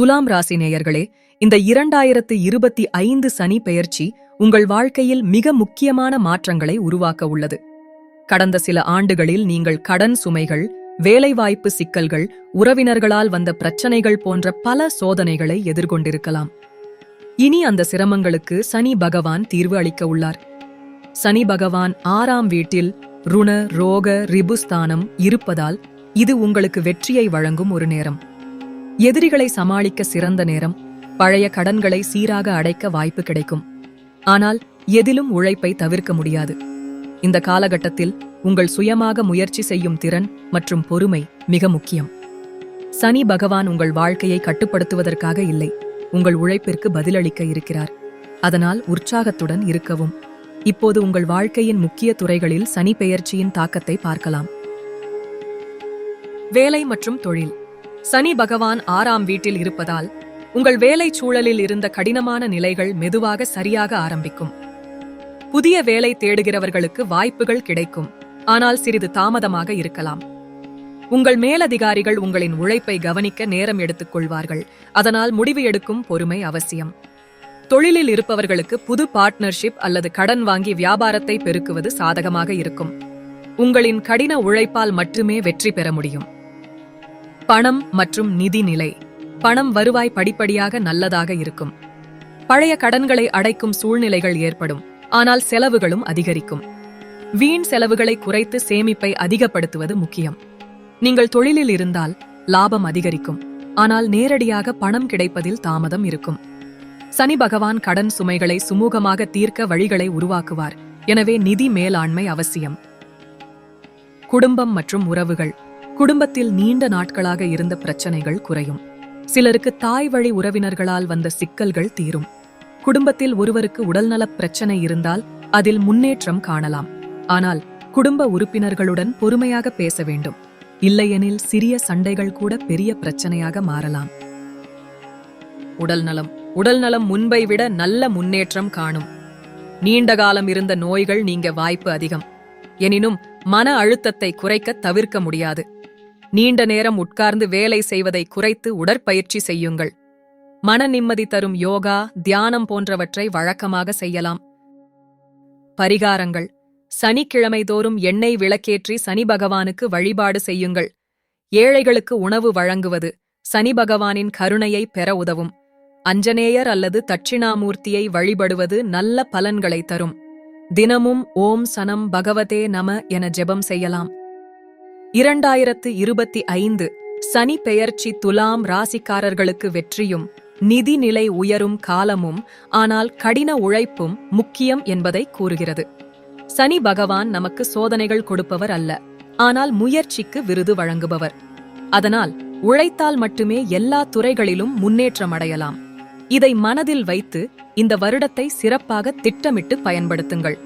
துலாம் ராசி நேயர்களே இந்த இரண்டாயிரத்து இருபத்தி ஐந்து சனி பெயர்ச்சி உங்கள் வாழ்க்கையில் மிக முக்கியமான மாற்றங்களை உருவாக்க உள்ளது. கடந்த சில ஆண்டுகளில் நீங்கள் கடன் சுமைகள் வேலைவாய்ப்பு சிக்கல்கள் உறவினர்களால் வந்த பிரச்சனைகள் போன்ற பல சோதனைகளை எதிர்கொண்டிருக்கலாம். இனி அந்த சிரமங்களுக்கு சனி பகவான் தீர்வு அளிக்க உள்ளார். சனி பகவான் ஆறாம் வீட்டில் ருண ரோக ரிபுஸ்தானம் இருப்பதால் இது உங்களுக்கு வெற்றியை வழங்கும் ஒரு நேரம். எதிரிகளை சமாளிக்க சிறந்த நேரம் பழைய கடன்களை சீராக அடைக்க வாய்ப்பு கிடைக்கும். ஆனால் எதிலும் உழைப்பை தவிர்க்க முடியாது. இந்த காலகட்டத்தில் உங்கள் சுயமாக முயற்சி செய்யும் திறன் மற்றும் பொறுமை மிக முக்கியம். சனி பகவான் உங்கள் வாழ்க்கையை கட்டுப்படுத்துவதற்காக இல்லை உங்கள் உழைப்பிற்கு பதிலளிக்க இருக்கிறார். அதனால் உற்சாகத்துடன் இருக்கவும். இப்போது உங்கள் வாழ்க்கையின் முக்கிய துறைகளில் சனி பெயர்ச்சியின் தாக்கத்தை பார்க்கலாம். வேலை மற்றும் தொழில். சனி பகவான் ஆறாம் வீட்டில் இருப்பதால் உங்கள் வேலை சூழலில் இருந்த கடினமான நிலைகள் மெதுவாக சரியாக ஆரம்பிக்கும். புதிய வேலை தேடுகிறவர்களுக்கு வாய்ப்புகள் கிடைக்கும். ஆனால் சிறிது தாமதமாக இருக்கலாம். உங்கள் மேலதிகாரிகள் உங்களின் உழைப்பை கவனிக்க நேரம் எடுத்துக் கொள்வார்கள். அதனால் முடிவு எடுக்கும் பொறுமை அவசியம். தொழிலில் இருப்பவர்களுக்கு புது பார்ட்னர்ஷிப் அல்லது கடன் வாங்கி வியாபாரத்தை பெருக்குவது சாதகமாக இருக்கும். உங்களின் கடின உழைப்பால் மட்டுமே வெற்றி பெற முடியும். பணம் மற்றும் நிதி நிலை. பணம் வருவாய் படிப்படியாக நல்லதாக இருக்கும். பழைய கடன்களை அடைக்கும் சூழ்நிலைகள் ஏற்படும். ஆனால் செலவுகளும் அதிகரிக்கும். வீண் செலவுகளை குறைத்து சேமிப்பை அதிகப்படுத்துவது முக்கியம். நீங்கள் தொழிலில் இருந்தால் லாபம் அதிகரிக்கும். ஆனால் நேரடியாக பணம் கிடைப்பதில் தாமதம் இருக்கும். சனி பகவான் கடன் சுமைகளை சுமூகமாக தீர்க்க வழிகளை உருவாக்குவார். எனவே நிதி மேலாண்மை அவசியம். குடும்பம் மற்றும் உறவுகள். குடும்பத்தில் நீண்ட நாட்களாக இருந்த பிரச்சனைகள் குறையும். சிலருக்கு தாய் வழி உறவினர்களால் வந்த சிக்கல்கள் தீரும். குடும்பத்தில் ஒருவருக்கு உடல்நலப் பிரச்சனை இருந்தால் அதில் முன்னேற்றம் காணலாம். ஆனால் குடும்ப உறுப்பினர்களுடன் பொறுமையாக பேச வேண்டும். இல்லையெனில் சிறிய சண்டைகள் கூட பெரிய பிரச்சனையாக மாறலாம். உடல்நலம். உடல்நலம் முன்பை விட நல்ல முன்னேற்றம் காணும். நீண்ட காலம் இருந்த நோய்கள் நீங்க வாய்ப்பு அதிகம். எனினும் மன அழுத்தத்தை குறைக்க தவிர்க்க முடியாது. நீண்ட நேரம் உட்கார்ந்து வேலை செய்வதை குறைத்து உடற்பயிற்சி செய்யுங்கள். மன நிம்மதி தரும் யோகா தியானம் போன்றவற்றை வழக்கமாக செய்யலாம். பரிகாரங்கள். சனிக்கிழமை தோறும் எண்ணெய் விளக்கேற்றி சனி பகவானுக்கு வழிபாடு செய்யுங்கள். ஏழைகளுக்கு உணவு வழங்குவது சனி பகவானின் கருணையை பெற உதவும். அஞ்சனேயர் அல்லது தட்சிணாமூர்த்தியை வழிபடுவது நல்ல பலன்களை தரும். தினமும் ஓம் சனம் பகவதே நம என ஜெபம் செய்யலாம். இரண்டாயிரத்து இருபத்தி ஐந்து சனி பெயர்ச்சி துலாம் ராசிக்காரர்களுக்கு வெற்றியும் நிதிநிலை உயரும் காலமும் ஆனால் கடின உழைப்பும் முக்கியம் என்பதை கூறுகிறது. சனி பகவான் நமக்கு சோதனைகள் கொடுப்பவர் அல்ல ஆனால் முயற்சிக்கு விருது வழங்குபவர். அதனால் உழைத்தால் மட்டுமே எல்லா துறைகளிலும் முன்னேற்றம் அடையலாம். இதை மனதில் வைத்து இந்த வருடத்தை சிறப்பாக திட்டமிட்டு பயன்படுத்துங்கள்.